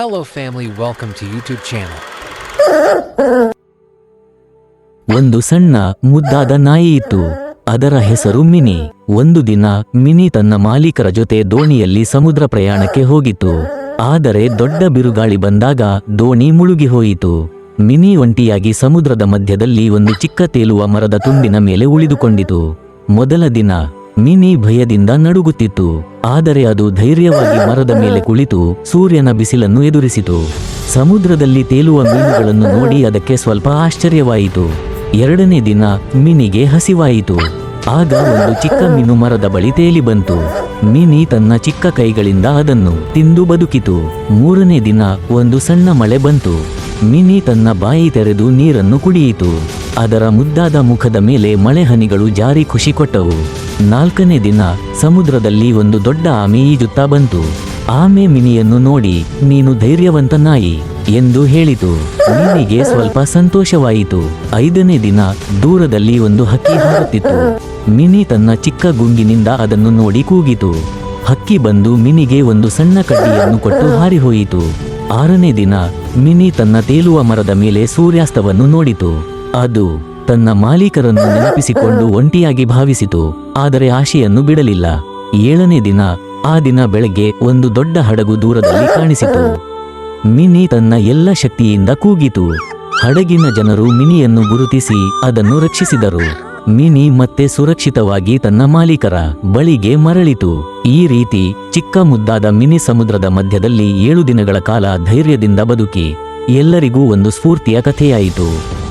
Hello family, welcome to YouTube channel. ಒಂದು ಸಣ್ಣ ಮುದ್ದಾದ ನಾಯಿ ಇತ್ತು. ಅದರ ಹೆಸರು ಮಿನಿ. ಒಂದು ದಿನ ಮಿನಿ ತನ್ನ ಮಾಲೀಕರ ಜೊತೆ ದೋಣಿಯಲ್ಲಿ ಸಮುದ್ರ ಪ್ರಯಾಣಕ್ಕೆ ಹೋಗಿತ್ತು. ಆದರೆ ದೊಡ್ಡ ಬಿರುಗಾಳಿ ಬಂದಾಗ ದೋಣಿ ಮುಳುಗಿ ಹೋಯಿತು. ಮಿನಿ ಒಂಟಿಯಾಗಿ ಸಮುದ್ರದ ಮಧ್ಯದಲ್ಲಿ ಒಂದು ಚಿಕ್ಕ ತೇಲುವ ಮರದ ತುಂಬಿನ ಮೇಲೆ ಉಳಿದುಕೊಂಡಿತು. ಮೊದಲ ದಿನ ಮಿನಿ ಭಯದಿಂದ ನಡುಗುತ್ತಿತ್ತು. ಆದರೆ ಅದು ಧೈರ್ಯವಾಗಿ ಮರದ ಮೇಲೆ ಕುಳಿತು ಸೂರ್ಯನ ಬಿಸಿಲನ್ನು ಎದುರಿಸಿತು. ಸಮುದ್ರದಲ್ಲಿ ತೇಲುವ ಮೀನುಗಳನ್ನು ನೋಡಿ ಅದಕ್ಕೆ ಸ್ವಲ್ಪ ಆಶ್ಚರ್ಯವಾಯಿತು. ಎರಡನೇ ದಿನ ಮಿನಿಗೆ ಹಸಿವಾಯಿತು. ಆಗ ಒಂದು ಚಿಕ್ಕ ಮೀನು ಮರದ ಬಳಿ ತೇಲಿ ಬಂತು. ಮಿನಿ ತನ್ನ ಚಿಕ್ಕ ಕೈಗಳಿಂದ ಅದನ್ನು ತಿಂದು ಬದುಕಿತು. ಮೂರನೇ ದಿನ ಒಂದು ಸಣ್ಣ ಮಳೆ ಬಂತು. ಮಿನಿ ತನ್ನ ಬಾಯಿ ತೆರೆದು ನೀರನ್ನು ಕುಡಿಯಿತು. ಅದರ ಮುದ್ದಾದ ಮುಖದ ಮೇಲೆ ಮಳೆ ಹನಿಗಳು ಜಾರಿ ಖುಷಿ ಕೊಟ್ಟವು. ನಾಲ್ಕನೇ ದಿನ ಸಮುದ್ರದಲ್ಲಿ ಒಂದು ದೊಡ್ಡ ಆಮೆ ಈಜುತ್ತಾ ಬಂತು. ಆಮೆ ಮಿನಿಯನ್ನು ನೋಡಿ, ನೀನು ಧೈರ್ಯವಂತ ನಾಯಿ ಎಂದು ಹೇಳಿತು. ಮಿನಿಗೆ ಸ್ವಲ್ಪ ಸಂತೋಷವಾಯಿತು. ಐದನೇ ದಿನ ದೂರದಲ್ಲಿ ಒಂದು ಹಕ್ಕಿ ಹಾರುತ್ತಿತ್ತು. ಮಿನಿ ತನ್ನ ಚಿಕ್ಕ ಗುಂಗಿನಿಂದ ಅದನ್ನು ನೋಡಿ ಕೂಗಿತು. ಹಕ್ಕಿ ಬಂದು ಮಿನಿಗೆ ಒಂದು ಸಣ್ಣ ಕಡ್ಡಿಯನ್ನು ಕೊಟ್ಟು ಹಾರಿಹೋಯಿತು ಆರನೇ ದಿನ ಮಿನಿ ತನ್ನ ತೇಲುವ ಮರದ ಮೇಲೆ ಸೂರ್ಯಾಸ್ತವನ್ನು ನೋಡಿತು. ಅದು ತನ್ನ ಮಾಲೀಕರನ್ನು ನೆನಪಿಸಿಕೊಂಡು ಒಂಟಿಯಾಗಿ ಭಾವಿಸಿತು. ಆದರೆ ಆಶೆಯನ್ನು ಬಿಡಲಿಲ್ಲ. ಏಳನೇ ದಿನ ಆ ದಿನ ಬೆಳಗ್ಗೆ ಒಂದು ದೊಡ್ಡ ಹಡಗು ದೂರದಲ್ಲಿ ಕಾಣಿಸಿತು. ಮಿನಿ ತನ್ನ ಎಲ್ಲ ಶಕ್ತಿಯಿಂದ ಕೂಗಿತು. ಹಡಗಿನ ಜನರು ಮಿನಿಯನ್ನು ಗುರುತಿಸಿ ಅದನ್ನು ರಕ್ಷಿಸಿದರು. ಮಿನಿ ಮತ್ತೆ ಸುರಕ್ಷಿತವಾಗಿ ತನ್ನ ಮಾಲೀಕರ ಬಳಿಗೆ ಮರಳಿತು. ಈ ರೀತಿ ಚಿಕ್ಕ ಮುದ್ದಾದ ಮಿನಿ ಸಮುದ್ರದ ಮಧ್ಯದಲ್ಲಿ ಏಳು ದಿನಗಳ ಕಾಲ ಧೈರ್ಯದಿಂದ ಬದುಕಿ. ಎಲ್ಲರಿಗೂ ಒಂದು ಸ್ಫೂರ್ತಿಯ ಕಥೆಯಾಯಿತು.